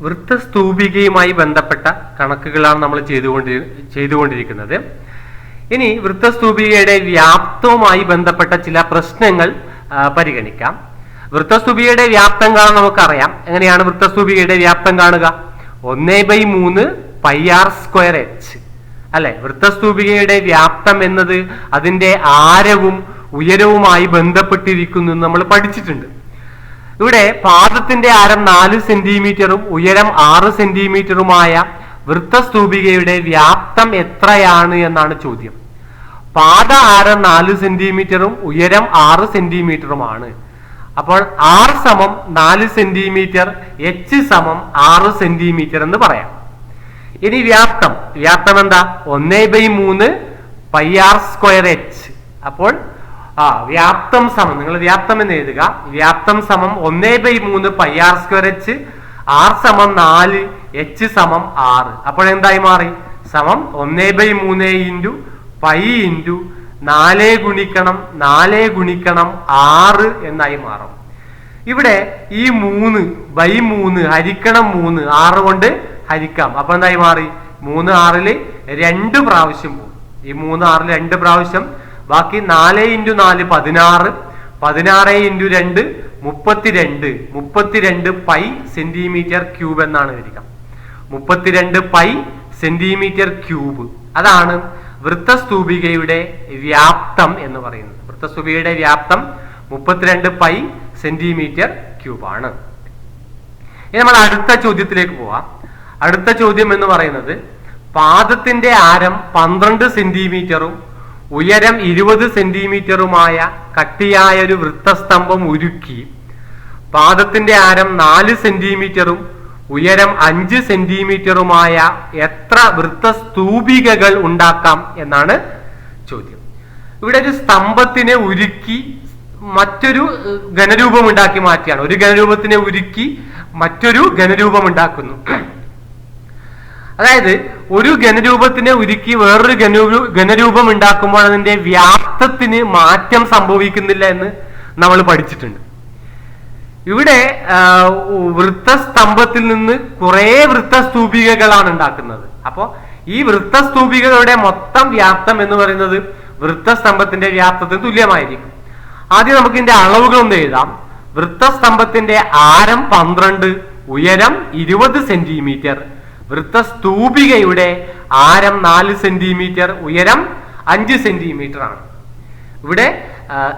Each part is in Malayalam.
വൃത്തസ്തൂപികയുമായി ബന്ധപ്പെട്ട കണക്കുകളാണ് നമ്മൾ ചെയ്തുകൊണ്ടി ചെയ്തുകൊണ്ടിരിക്കുന്നത്. ഇനി വൃത്തസ്തൂപികയുടെ വ്യാപ്തവുമായി ബന്ധപ്പെട്ട ചില പ്രശ്നങ്ങൾ പരിഗണിക്കാം. വൃത്തസ്തൂപികയുടെ വ്യാപ്തം കാണാൻ നമുക്കറിയാം. എങ്ങനെയാണ് വൃത്തസ്തൂപികയുടെ വ്യാപ്തം കാണുക? ഒന്നേ ബൈ മൂന്ന് പൈ ആർ സ്ക്വയർ എച്ച്. അല്ലെ? വൃത്തസ്തൂപികയുടെ വ്യാപ്തം എന്നത് അതിന്റെ ആരവും ഉയരവുമായി ബന്ധപ്പെട്ടിരിക്കുന്നു നമ്മൾ പഠിച്ചിട്ടുണ്ട്. ഇവിടെ പാദത്തിന്റെ ആരം നാല് സെന്റിമീറ്ററും ഉയരം ആറ് സെന്റിമീറ്ററുമായ വൃത്തസ്തൂപികയുടെ വ്യാപ്തം എത്രയാണ് എന്നാണ് ചോദ്യം. പാദ ആരം നാല് സെന്റിമീറ്ററും ഉയരം ആറ് സെന്റിമീറ്ററുമാണ്. അപ്പോൾ ആർ സമം നാല് സെന്റിമീറ്റർ എച്ച് സമം ആറ് സെന്റിമീറ്റർ എന്ന് പറയാം. ഇനി വ്യാപ്തം. വ്യാപ്തം എന്താ? ഒന്നേ ബൈ മൂന്ന് പൈ ആർ സ്ക്വയർ എച്ച്. അപ്പോൾ ആ വ്യാപ്തം സമം. നിങ്ങൾ വ്യാപ്തം എന്ന് എഴുതുക. വ്യാപ്തം സമം ഒന്നേ ബൈ മൂന്ന് pi R square H R സമം നാല് എച്ച് സമം ആറ്. അപ്പോഴെന്തായി മാറി? സമം ഒന്നേ ബൈ മൂന്ന് ഇന്റു പൈ ഇന്റു നാല് ഗുണിക്കണം നാല് ഗുണിക്കണം ആറ് എന്നായി മാറും. ഇവിടെ ഈ മൂന്ന് ബൈ മൂന്ന് ഹരിക്കണം മൂന്ന് ആറ് കൊണ്ട് ഹരിക്കാം. അപ്പൊ എന്തായി മാറി? മൂന്ന് ആറിൽ രണ്ട് പ്രാവശ്യം പോകും ഈ മൂന്ന് ആറിൽ രണ്ട് പ്രാവശ്യം ബാക്കി നാല് ഇന്റു നാല് പതിനാറ് പതിനാറ് ഇന്റു രണ്ട് മുപ്പത്തിരണ്ട്. മുപ്പത്തിരണ്ട് പൈ സെന്റിമീറ്റർ ക്യൂബ് എന്നാണ് വരിക മുപ്പത്തിരണ്ട് പൈ സെന്റിമീറ്റർ ക്യൂബ്. അതാണ് വൃത്തസ്തൂപികയുടെ വ്യാപ്തം എന്ന് പറയുന്നത്. വൃത്തസ്തൂപികയുടെ വ്യാപ്തം മുപ്പത്തിരണ്ട് പൈ സെന്റിമീറ്റർ ക്യൂബാണ്. ഇനി നമ്മൾ അടുത്ത ചോദ്യത്തിലേക്ക് പോവാം. അടുത്ത ചോദ്യം എന്ന് പറയുന്നത് പാദത്തിന്റെ ആരം പന്ത്രണ്ട് സെന്റിമീറ്ററും ഉയരം ഇരുപത് സെന്റിമീറ്ററുമായ കട്ടിയായ ഒരു വൃത്തസ്തംഭം ഉരുക്കി പാദത്തിന്റെ ആരം നാല് സെന്റിമീറ്ററും ഉയരം അഞ്ച് സെന്റിമീറ്ററുമായ എത്ര വൃത്തസ്തൂപികകൾ ഉണ്ടാക്കാം എന്നാണ് ചോദ്യം. ഇവിടെ ഒരു സ്തംഭത്തിനെ ഉരുക്കി മറ്റൊരു ഘനരൂപം ഉണ്ടാക്കി മാറ്റിയാണ്. ഒരു ഘനരൂപത്തിനെ ഉരുക്കി മറ്റൊരു ഘനരൂപം ഉണ്ടാക്കുന്നു. അതായത് ഒരു ഘനരൂപത്തിനെ ഉരുക്കി വേറൊരു ഘനരൂ- ഘനരൂപം ഉണ്ടാക്കുമ്പോൾ അതിന്റെ വ്യാപ്തത്തിന് മാറ്റം സംഭവിക്കുന്നില്ല എന്ന് നമ്മൾ പഠിച്ചിട്ടുണ്ട്. ഇവിടെ വൃത്ത വൃത്തസ്തംഭത്തിൽ നിന്ന് കുറെ വൃത്തസ്തൂപികകളാണ് ഉണ്ടാക്കുന്നത്. അപ്പോ ഈ വൃത്തസ്തൂപികകളുടെ മൊത്തം വ്യാപ്തം എന്ന് പറയുന്നത് വൃത്തസ്തംഭത്തിന്റെ വ്യാപ്തത്തിന് തുല്യമായിരിക്കും. ആദ്യം നമുക്ക് ഇതിന്റെ അളവുകൾ ഒന്ന് എഴുതാം. വൃത്തസ്തംഭത്തിന്റെ ആരം പന്ത്രണ്ട് ഉയരം ഇരുപത് സെന്റിമീറ്റർ. വൃത്തസ്തൂപികയുടെ ആരം നാല് സെന്റിമീറ്റർ ഉയരം അഞ്ച് സെന്റിമീറ്റർ ആണ് ഇവിടെ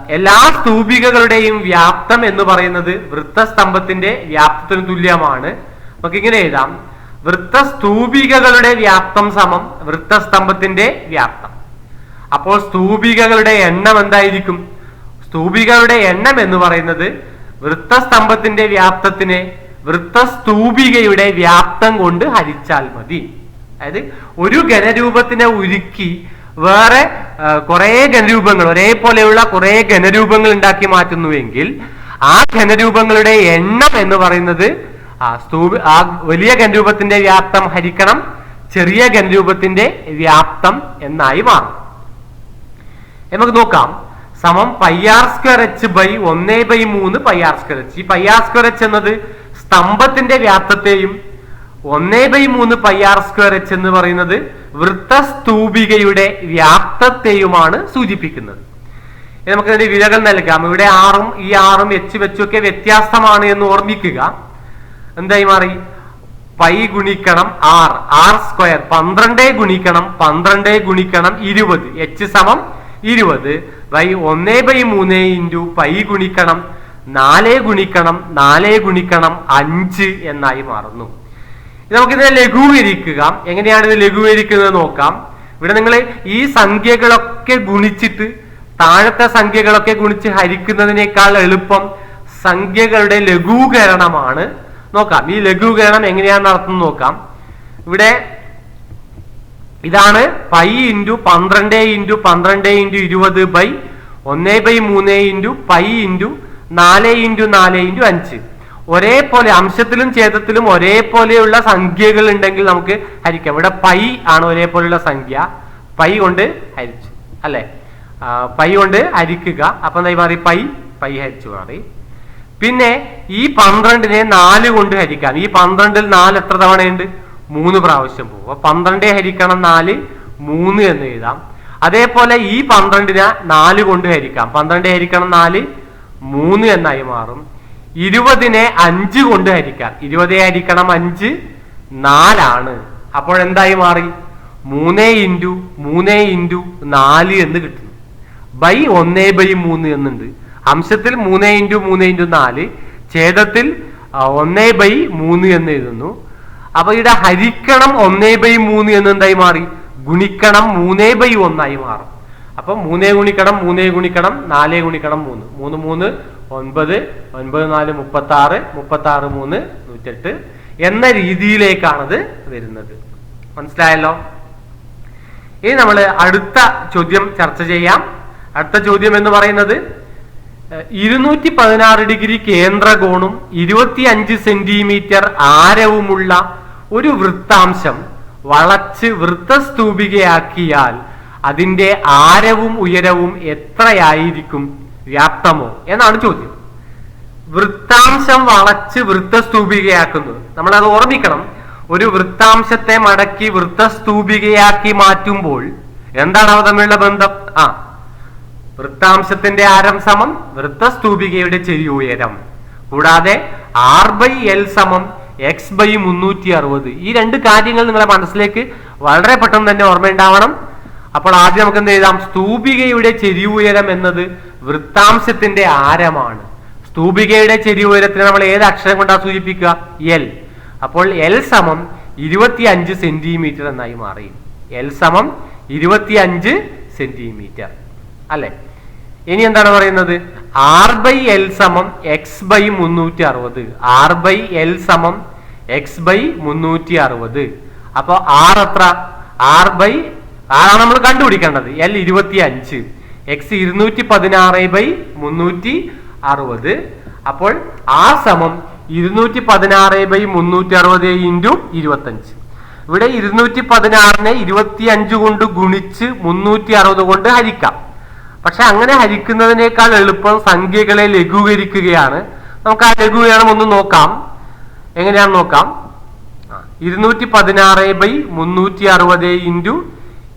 എല്ലാ സ്തൂപികകളുടെയും വ്യാപ്തം എന്ന് പറയുന്നത് വൃത്തസ്തംഭത്തിന്റെ വ്യാപ്തത്തിന് തുല്യമാണ്. നമുക്ക് ഇങ്ങനെ എഴുതാം. വൃത്തസ്തൂപികകളുടെ വ്യാപ്തം സമം വൃത്തസ്തംഭത്തിന്റെ വ്യാപ്തം. അപ്പോൾ സ്തൂപികകളുടെ എണ്ണം എന്തായിരിക്കും? സ്തൂപികകളുടെ എണ്ണം എന്ന് പറയുന്നത് വൃത്തസ്തംഭത്തിന്റെ വ്യാപ്തത്തിനെ വൃത്തസ്തൂപികയുടെ വ്യാപ്തം കൊണ്ട് ഹരിച്ചാൽ മതി. അതായത് ഒരു ഘനരൂപത്തിനെ ഉരുക്കി വേറെ കുറേ ഘനരൂപങ്ങൾ ഒരേപോലെയുള്ള കുറേ ഘനരൂപങ്ങൾ ഉണ്ടാക്കി മാറ്റുന്നുവെങ്കിൽ ആ ഘനരൂപങ്ങളുടെ എണ്ണം എന്ന് പറയുന്നത് ആ സ്തൂപി ആ വലിയ ഘനരൂപത്തിന്റെ വ്യാപ്തം ഹരിക്കണം ചെറിയ ഘനരൂപത്തിന്റെ വ്യാപ്തം എന്നായി മാറും. നമുക്ക് നോക്കാം. സമം pi R square H by ഒന്നേ ബൈ മൂന്ന് പൈ ആർ സ്ക്വയർ എച്ച്. ഈ പൈ ആർ സ്ക്വയർ എച്ച് എന്നത് സ്തംഭത്തിന്റെ വ്യാപ്തത്തെയും ഒന്നേ ബൈ മൂന്ന് പൈ ആർ സ്ക്വയർ എച്ച് എന്ന് പറയുന്നത് വൃത്തസ്തൂപികയുടെ വ്യാപ്തത്തെയുമാണ് സൂചിപ്പിക്കുന്നത്. നമുക്ക് അതിന്റെ വിലകൾ നൽകാം. ഇവിടെ ആറും ഈ ആറും എച്ച് വെച്ചൊക്കെ വ്യത്യാസമാണ് എന്ന് ഓർമ്മിക്കുക. എന്തായി മാറി? പൈ ഗുണിക്കണം ആർ ആർ സ്ക്വയർ പന്ത്രണ്ട് ഗുണിക്കണം പന്ത്രണ്ട് ഗുണിക്കണം ഇരുപത്. എച്ച് സമം ഇരുപത് ബൈ ഒന്നേ ബൈ മൂന്ന് ഇന്റു പൈ ഗുണിക്കണം നാല് ഗുണിക്കണം നാലേ ഗുണിക്കണം അഞ്ച് എന്നായി മാറുന്നു. നമുക്കിതിനെ ലഘൂകരിക്കുക എങ്ങനെയാണ് ഇത് ലഘൂകരിക്കുന്നത് നോക്കാം. ഇവിടെ നിങ്ങൾ ഈ സംഖ്യകളൊക്കെ ഗുണിച്ചിട്ട് താഴത്തെ സംഖ്യകളൊക്കെ ഗുണിച്ച് ഹരിക്കുന്നതിനേക്കാൾ എളുപ്പം സംഖ്യകളുടെ ലഘൂകരണമാണ്. നോക്കാം. ഈ ലഘൂകരണം എങ്ങനെയാണ് നടത്തുന്നത് നോക്കാം. ഇവിടെ ഇതാണ് പൈ ഇന്റു പന്ത്രണ്ട് ഇന്റു പന്ത്രണ്ട് ഇന്റു ഇരുപത് ബൈ ഒന്നേ ബൈ മൂന്ന് ഇന്റു പൈ ഇന്റു നാല് ഇന്റു നാല് ഇന്റു അഞ്ച്. ഒരേപോലെ അംശത്തിലും ഛേദത്തിലും ഒരേപോലെയുള്ള സംഖ്യകൾ ഉണ്ടെങ്കിൽ നമുക്ക് ഹരിക്കാം. ഇവിടെ പൈ ആണ് ഒരേപോലെയുള്ള സംഖ്യ. പൈ കൊണ്ട് ഹരിച്ചു. അല്ലെ? പൈ കൊണ്ട് ഹരിക്കുക. അപ്പൊ എന്തായി മാറി? പൈ പൈ ഹരിച്ചു മാറി. പിന്നെ ഈ പന്ത്രണ്ടിനെ നാല് കൊണ്ട് ഹരിക്കാം. ഈ പന്ത്രണ്ടിൽ നാല് എത്ര തവണയുണ്ട്? മൂന്ന് പ്രാവശ്യം പോകും. അപ്പൊ പന്ത്രണ്ടേ ഹരിക്കണം നാല് മൂന്ന് എന്ന് എഴുതാം. അതേപോലെ ഈ പന്ത്രണ്ടിനെ നാല് കൊണ്ട് ഹരിക്കാം. പന്ത്രണ്ടേ ഹരിക്കണം നാല് മൂന്ന് എന്നായി മാറും. ഇരുപതിനെ അഞ്ച് കൊണ്ട് ഹരിക്കാം. ഇരുപതേ ഹരിക്കണം അഞ്ച് നാലാണ്. അപ്പോൾ എന്തായി മാറി? മൂന്നേ ഇന്റു മൂന്നേ ഇന്റു നാല് എന്ന് കിട്ടുന്നു. ബൈ ഒന്നേ ബൈ മൂന്ന് എന്നുണ്ട്. അംശത്തിൽ മൂന്നേ ഇന്റു മൂന്നേ ഇന്റു നാല് ഛേദത്തിൽ ഒന്നേ ബൈ മൂന്ന് എന്ന് എഴുതുന്നു. അപ്പൊ ഇവിടെ ഹരിക്കണം ഒന്നേ ബൈ മൂന്ന് എന്ന് എന്തായി മാറി? ഗുണിക്കണം മൂന്നേ ബൈ ഒന്നായി മാറും. അപ്പൊ മൂന്നേ ഗുണിക്കണം മൂന്നേ ഗുണിക്കണം നാലേ ഗുണിക്കണം മൂന്ന്. മൂന്ന് മൂന്ന് ഒൻപത് ഒൻപത് നാല് മുപ്പത്തി ആറ് മുപ്പത്തി ആറ് മൂന്ന് നൂറ്റെട്ട് എന്ന രീതിയിലേക്കാണത് വരുന്നത്. മനസ്സിലായല്ലോ? ഇനി നമ്മൾ അടുത്ത ചോദ്യം ചർച്ച ചെയ്യാം. അടുത്ത ചോദ്യം എന്ന് പറയുന്നത് ഇരുന്നൂറ്റി പതിനാറ് ഡിഗ്രി കേന്ദ്രകോണും ഇരുപത്തി അഞ്ച് സെന്റിമീറ്റർ ആരവുമുള്ള ഒരു വൃത്താംശം വളച്ച് വൃത്തസ്തൂപികയാക്കിയാൽ അതിന്റെ ആരവും ഉയരവും എത്രയായിരിക്കും വ്യാപ്തമോ എന്നാണ് ചോദ്യം. വൃത്താംശം വളച്ച് വൃത്തസ്തൂപികയാക്കുന്നത്. നമ്മൾ അത് ഓർമ്മിക്കണം. ഒരു വൃത്താംശത്തെ മടക്കി വൃത്തസ്തൂപികയാക്കി മാറ്റുമ്പോൾ എന്താണ് അവ തമ്മിലുള്ള ബന്ധം? ആ വൃത്താംശത്തിന്റെ ആരം സമം വൃത്തസ്തൂപികയുടെ ചെറിയ ഉയരം. കൂടാതെ ആർ ബൈ എൽ സമം എക്സ് ബൈ മുന്നൂറ്റി അറുപത്. ഈ രണ്ട് കാര്യങ്ങൾ നിങ്ങളുടെ മനസ്സിലേക്ക് വളരെ പെട്ടെന്ന് തന്നെ ഓർമ്മയുണ്ടാവണം. അപ്പോൾ ആദ്യം നമുക്ക് എന്ത് എഴുതാം? സ്തൂപികയുടെ ഉയരം എന്നത് വൃത്താംശത്തിന്റെ ആരമാണ്. സ്തൂപികയുടെ ചെരി ഉയരത്തിന് നമ്മൾ ഏത് അക്ഷരം കൊണ്ടാണ് സൂചിപ്പിക്കുക? എൽ അപ്പോൾ എൽ സമം ഇരുപത്തി അഞ്ച് സെന്റിമീറ്റർ എന്നായി മാറി. എൽ സമം ഇരുപത്തി അഞ്ച് സെന്റിമീറ്റർ. അല്ലെ? ഇനി എന്താണ് പറയുന്നത്? ആർ ബൈ എൽ സമം എക്സ് ബൈ മുന്നൂറ്റി അറുപത് ആർ ബൈ എൽ സമം എക്സ് ബൈ മുന്നൂറ്റി അറുപത് അപ്പോൾ ആർ എത്ര? ആർ ബൈ ആറാണ് നമ്മൾ കണ്ടുപിടിക്കേണ്ടത്? എൽ ഇരുപത്തി അഞ്ച് എക്സ് ഇരുന്നൂറ്റി പതിനാറ് ബൈ മുന്നൂറ്റി അറുപത് അപ്പോൾ ആർ സമം ഇരുന്നൂറ്റി പതിനാറ് ബൈ മുന്നൂറ്റി അറുപത് ഇന്റു ഇരുപത്തഞ്ച് ഇവിടെ ഇരുന്നൂറ്റി പതിനാറിനെ ഇരുപത്തി അഞ്ച് കൊണ്ട് ഗുണിച്ച് മുന്നൂറ്റി അറുപത് കൊണ്ട് ഹരിക്കാം. പക്ഷെ അങ്ങനെ ഹരിക്കുന്നതിനേക്കാൾ എളുപ്പം സംഖ്യകളെ ലഘൂകരിക്കുകയാണ്. നമുക്ക് ആ ലഘൂകരണം ഒന്ന് നോക്കാം. എങ്ങനെയാണെന്ന് നോക്കാം? ഇരുന്നൂറ്റി പതിനാറ് ബൈ മുന്നൂറ്റി അറുപത് ഇന്റു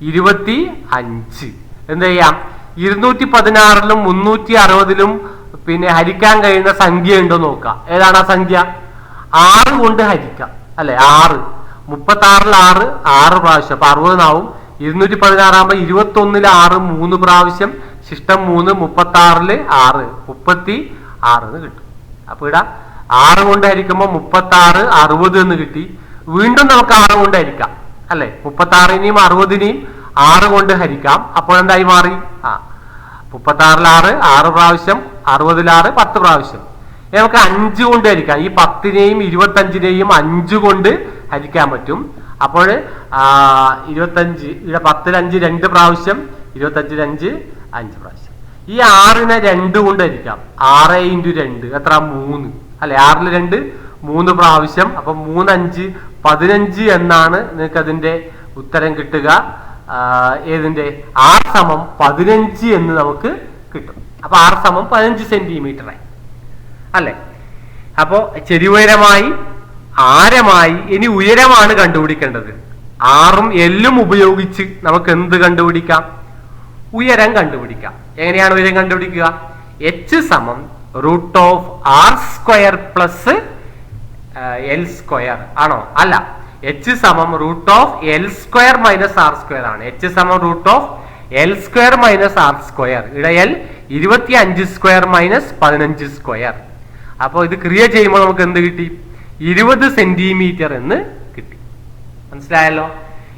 ഇരുപത്തി അഞ്ച് എന്ത് ചെയ്യാം? ഇരുന്നൂറ്റി പതിനാറിലും മുന്നൂറ്റി അറുപതിലും പിന്നെ ഹരിക്കാൻ കഴിയുന്ന സംഖ്യ ഉണ്ടോ നോക്കാം. ഏതാണ് ആ സംഖ്യ? ആറ് കൊണ്ട് ഹരിക്കാം. അല്ലെ? ആറ്. മുപ്പത്തി ആറിൽ ആറ് ആറ് പ്രാവശ്യം. അപ്പൊ അറുപതിനാവും. ഇരുന്നൂറ്റി പതിനാറാകുമ്പോ ഇരുപത്തി ഒന്നിൽ ആറ് മൂന്ന് പ്രാവശ്യം. ശിഷ്ടം മൂന്ന് മുപ്പത്തി ആറിൽ ആറ്. മുപ്പത്തി ആറ് എന്ന് കിട്ടും. അപ്പൊ ഇടാ. ആറ് കൊണ്ട് ഹരിക്കുമ്പോൾ മുപ്പത്തി ആറ് അറുപത് എന്ന് കിട്ടി. വീണ്ടും നമുക്ക് ആറ് കൊണ്ട് ഹരിക്കാം. അല്ലെ? മുപ്പത്തി ആറിനെയും അറുപതിനെയും ആറ് കൊണ്ട് ഹരിക്കാം. അപ്പോൾ എന്തായി മാറി? ആ മുപ്പത്തി ആറിൽ ആറ് ആറ് പ്രാവശ്യം അറുപതിൽ ആറ് പത്ത് പ്രാവശ്യം. നമുക്ക് അഞ്ച് കൊണ്ട് ഹരിക്കാം. ഈ പത്തിനെയും ഇരുപത്തഞ്ചിനെയും അഞ്ച് കൊണ്ട് ഹരിക്കാൻ പറ്റും. അപ്പോൾ ഇരുപത്തഞ്ച് ഇവിടെ പത്തിൽ അഞ്ച് രണ്ട് പ്രാവശ്യം ഇരുപത്തഞ്ചിൽ അഞ്ച് അഞ്ച് പ്രാവശ്യം. ഈ ആറിനെ രണ്ട് കൊണ്ട് ഹരിക്കാം. ആറ് ഇന്റു രണ്ട് എത്ര? മൂന്ന്. അല്ലെ? ആറിൽ രണ്ട് മൂന്ന് പ്രാവശ്യം. അപ്പൊ മൂന്നഞ്ച് പതിനഞ്ച് എന്നാണ് നിങ്ങൾക്ക് അതിന്റെ ഉത്തരം കിട്ടുക. ഏതിന്റെ ആർ സമം പതിനഞ്ച് എന്ന് നമുക്ക് കിട്ടും. അപ്പൊ ആർ സമം പതിനഞ്ച് സെന്റിമീറ്റർ ആയി. അല്ലെ? അപ്പോ ചെരിവുയരമായി ആരമായി ഇനി ഉയരമാണ് കണ്ടുപിടിക്കേണ്ടത്. ആറും എല്ലും ഉപയോഗിച്ച് നമുക്ക് എന്ത് കണ്ടുപിടിക്കാം? ഉയരം കണ്ടുപിടിക്കാം. എങ്ങനെയാണ് ഉയരം കണ്ടുപിടിക്കുക? എച്ച് സമം root of R square plus L square ആണോ? അല്ല. എച്ച് സമം root of L square minus R square ആണ്. എച്ച് സമം root of L square minus R square ഇവിടെ എൽ ഇരുപത്തി അഞ്ച് സ്ക്വയർ മൈനസ് പതിനഞ്ച് സ്ക്വയർ അപ്പോൾ ഇത് ക്രിയ ചെയ്യുമ്പോൾ നമുക്ക് എന്ത് കിട്ടി? ഇരുപത് സെന്റിമീറ്റർ എന്ന് കിട്ടി. മനസ്സിലായല്ലോ?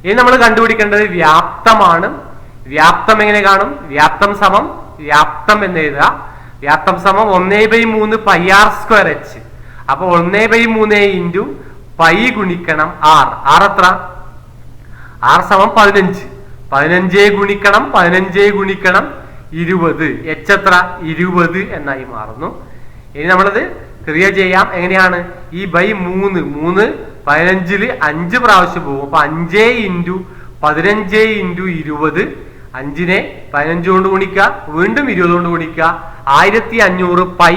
ഇനി നമ്മൾ കണ്ടുപിടിക്കേണ്ടത് വ്യാപ്തമാണ്. വ്യാപ്തം എങ്ങനെ കാണും? വ്യാപ്തം സമം വ്യാപ്തം എന്ന് എഴുതുക. വ്യാപ്തം സമം ഒന്നേ ബൈ മൂന്ന് പൈ ആർ സ്ക്വയർ എച്ച് അപ്പൊ ഒന്നേ ബൈ മൂന്നേ ഇന്റു പൈ ഗുണിക്കണം ആർ. ആർ എത്ര? ആർ സമം പതിനഞ്ച്. പതിനഞ്ചേ ഗുണിക്കണം പതിനഞ്ചേ ഗുണിക്കണം ഇരുപത്. എച്ച് എത്ര? ഇരുപത് എന്നായി മാറുന്നു. ഇനി നമ്മളത് ക്രിയ ചെയ്യാം. എങ്ങനെയാണ്? ഈ ബൈ മൂന്ന് മൂന്ന് പതിനഞ്ചിൽ അഞ്ച് പ്രാവശ്യം പോകും. അപ്പൊ അഞ്ചേ ഇന്റു പതിനഞ്ചേ ഇന്റു ഇരുപത്. അഞ്ചിനെ പതിനഞ്ച് കൊണ്ട് ഗുണിക്കുക വീണ്ടും ഇരുപത് കൊണ്ട് ഗുണിക്കുക. ആയിരത്തി അഞ്ഞൂറ് പൈ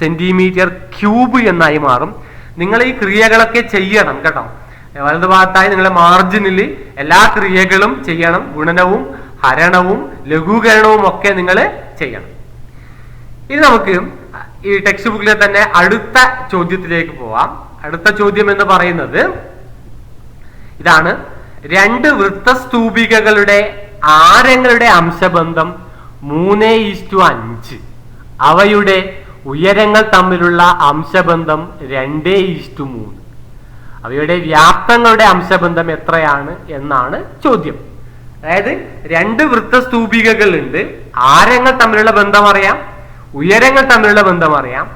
സെന്റിമീറ്റർ ക്യൂബ് എന്നായി മാറും. നിങ്ങൾ ഈ ക്രിയകളൊക്കെ ചെയ്യണം കേട്ടോ. വലതു ഭാഗത്തായി നിങ്ങളെ മാർജിനിൽ എല്ലാ ക്രിയകളും ചെയ്യണം. ഗുണനവും ഹരണവും ലഘൂകരണവും ഒക്കെ നിങ്ങൾ ചെയ്യണം. ഇനി നമുക്ക് ഈ ടെക്സ്റ്റ് ബുക്കിലെ തന്നെ അടുത്ത ചോദ്യത്തിലേക്ക് പോവാം. അടുത്ത ചോദ്യം എന്ന് പറയുന്നത് ഇതാണ്. രണ്ട് വൃത്തസ്തൂപികകളുടെ ആരങ്ങളുടെ അംശബന്ധം മൂന്ന് ഈസ്റ്റു അഞ്ച്. അവയുടെ ഉയരങ്ങൾ തമ്മിലുള്ള അംശബന്ധം രണ്ട് ഇഷ്ടു മൂന്ന്. അവയുടെ വ്യാപ്തങ്ങളുടെ അംശബന്ധം എത്രയാണ് എന്നാണ് ചോദ്യം. അതായത് രണ്ട് വൃത്തസ്തൂപികകൾ ഉണ്ട് ആരങ്ങൾ തമ്മിലുള്ള ബന്ധം അറിയാം ഉയരങ്ങൾ തമ്മിലുള്ള ബന്ധം അറിയാം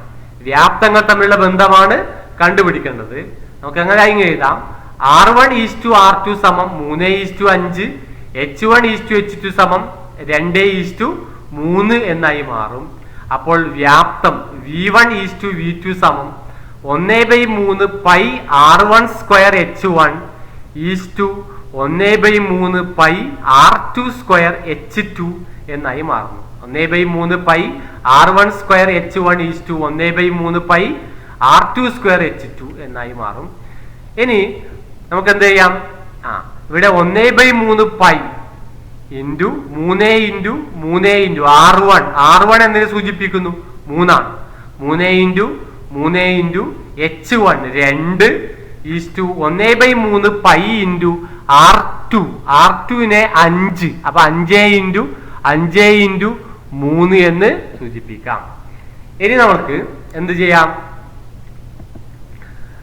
വ്യാപ്തങ്ങൾ തമ്മിലുള്ള ബന്ധമാണ് കണ്ടുപിടിക്കേണ്ടത്. നമുക്ക് അങ്ങനെ ഇങ്ങനെ എഴുതാം. R one is to R two സമം മൂന്ന് ഈസ് ടു അഞ്ച് H one is to H two സമം രണ്ട് ഈസ് ടു മൂന്ന് എന്നായി മാറും. അപ്പോൾ വ്യാപ്തം V one is to V two സമം ഒന്ന് ബൈ മൂന്ന് pi R one square H one is to ഒന്ന് ബൈ മൂന്ന് pi R two square H two എന്നായി മാറുന്നു. ഒന്ന് ബൈ മൂന്ന് pi R one square H one is to ഒന്ന് ബൈ മൂന്ന് pi R two square H two എന്നായി മാറും. ഇനി നമുക്ക് എന്ത് ചെയ്യാം? ആ ഇവിടെ ഒന്ന് ബൈ മൂന്ന് പൈ ഇന്റു മൂന്ന് ഇന്റു മൂന്ന് into R one. R one എന്നതിനെ സൂചിപ്പിക്കുന്നു? മൂന്നാണ്. മൂന്ന് ഇന്റു മൂന്ന് ഇന്റു എച്ച് വൺ. രണ്ട് ഈസ്റ്റു ഒന്നേ ബൈ മൂന്ന് pi into R two. R ടുവിനെ അഞ്ച്. അപ്പൊ അഞ്ച് ഇന്റു അഞ്ച് ഇന്റു മൂന്ന് എന്ന് സൂചിപ്പിക്കാം. ഇനി നമുക്ക് എന്ത് ചെയ്യാം?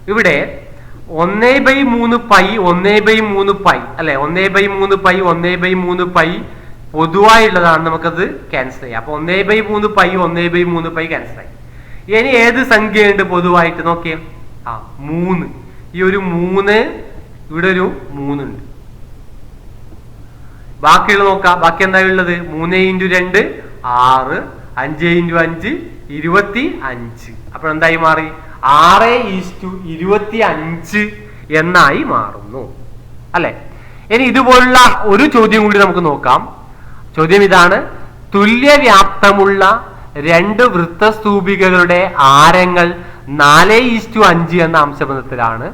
ഇവിടെ ഒന്നേ ബൈ മൂന്ന് പൈ ഒന്നേ ബൈ മൂന്ന് പൈ അല്ലെ? ഒന്നേ ബൈ മൂന്ന് പൈ ഒന്നേ ബൈ മൂന്ന് പൈ പൊതുവായുള്ളതാണ് നമുക്കത് ക്യാൻസൽ ചെയ്യാം. അപ്പൊ ഒന്നേ ബൈ മൂന്ന് പൈ ഒന്നേ ബൈ മൂന്ന് പൈ ക്യാൻസൽ ആയി. ഇനി ഏത് സംഖ്യയുണ്ട് പൊതുവായിട്ട് നോക്കിയേ? ആ മൂന്ന്. ഈ ഒരു മൂന്ന് ഇവിടെ ഒരു മൂന്നുണ്ട്. ബാക്കിയുള്ള നോക്കാം. ബാക്കി എന്താ ഉള്ളത്? മൂന്ന് ഇന്റു രണ്ട് ആറ്. അഞ്ച് ഇന്റു അഞ്ച് ഇരുപത്തി അഞ്ച്. അപ്പോൾ എന്തായി മാറി? ആറ് ഈസ്റ്റു ഇരുപത്തി അഞ്ച് എന്നായി മാറുന്നു. അല്ലെ? ഇനി ഇതുപോലുള്ള ഒരു ചോദ്യം കൂടി നമുക്ക് നോക്കാം. ചോദ്യം ഇതാണ് തുല്യവ്യാപ്തമുള്ള രണ്ട് വൃത്തസ്തൂപികകളുടെ ആരങ്ങൾ നാല് ഈസ്റ്റു അഞ്ച് എന്ന അംശബന്ധത്തിലാണ്.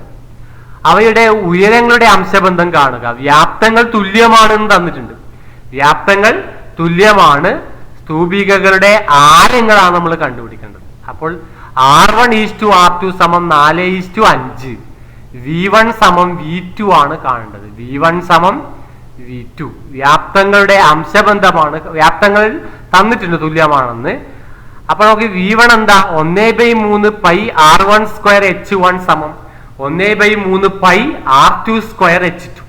അവയുടെ ഉയരങ്ങളുടെ അംശബന്ധം കാണുക. വ്യാപ്തങ്ങൾ തുല്യമാണെന്ന് തന്നിട്ടുണ്ട്. വ്യാപ്തങ്ങൾ തുല്യമാണ് സ്തൂപികകളുടെ ആരങ്ങളാണ് നമ്മൾ കണ്ടുപിടിക്കേണ്ടത്. അപ്പോൾ R one is to R two സമം നാല് ഈസ് ടു അഞ്ച്. വി വൺ സമം വി ടു ആണ് കാണേണ്ടത്. വി വൺ സമം വി ടു വ്യാപ്തങ്ങളുടെ അംശബന്ധമാണ് വ്യാപ്തങ്ങൾ തന്നിട്ടുണ്ട് തുല്യമാണെന്ന്. അപ്പൊ നമുക്ക് വി വൺ എന്താ? ഒന്നേ ബൈ മൂന്ന് pi R one square H one സമം ഒന്നേ ബൈ മൂന്ന് pi R two square H two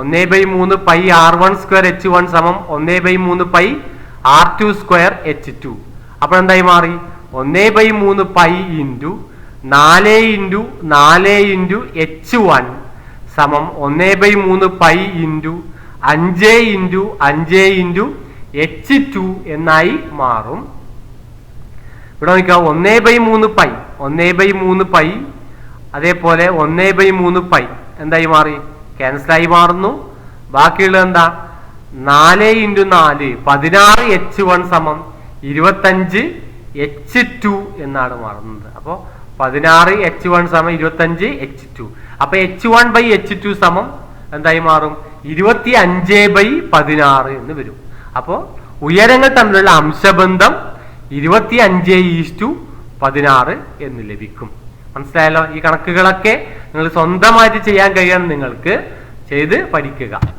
ഒന്നേ ബൈ മൂന്ന് pi R one square H one സമം ഒന്നേ ബൈ മൂന്ന് pi R two square H two അപ്പോൾ എന്തായി മാറി? ഒന്നേ ബൈ മൂന്ന് പൈ ഇന്റു നാല് ഇന്റു നാല് ഇന്റു എച്ച് വൺ സമം ഒന്നേ ബൈ മൂന്ന് പൈ ഇന്റു അഞ്ച് ഇന്റു അഞ്ച് ഇന്റു എച്ച് ടു എന്നായി മാറും. ഇവിടെ നോക്കുക ഒന്നേ ബൈ മൂന്ന് പൈ ഒന്നേ ബൈ മൂന്ന് പൈ അതേപോലെ ഒന്നേ ബൈ മൂന്ന് പൈ എന്തായി മാറി? ക്യാൻസലായി മാറുന്നു. ബാക്കിയുള്ളത് എന്താ? നാല് ഇന്റു നാല് പതിനാറ് എച്ച് വൺ സമം ഇരുപത്തഞ്ച് എച്ച് ടു എന്നാണ് മാറുന്നത്. അപ്പോൾ പതിനാറ് എച്ച് വൺ സമം ഇരുപത്തഞ്ച് എച്ച് ടു അപ്പൊ H one by H two സമം എന്തായി മാറും? ഇരുപത്തി അഞ്ച് ബൈ പതിനാറ് എന്ന് വരും. അപ്പോൾ ഉയരങ്ങൾ തമ്മിലുള്ള അംശബന്ധം ഇരുപത്തി അഞ്ച് ഈസ്റ്റു പതിനാറ് എന്ന് ലഭിക്കും. മനസ്സിലായല്ലോ? ഈ കണക്കുകളൊക്കെ നിങ്ങൾ സ്വന്തമായിട്ട് ചെയ്യാൻ കഴിയണം നിങ്ങൾക്ക് ചെയ്ത് പഠിക്കുക.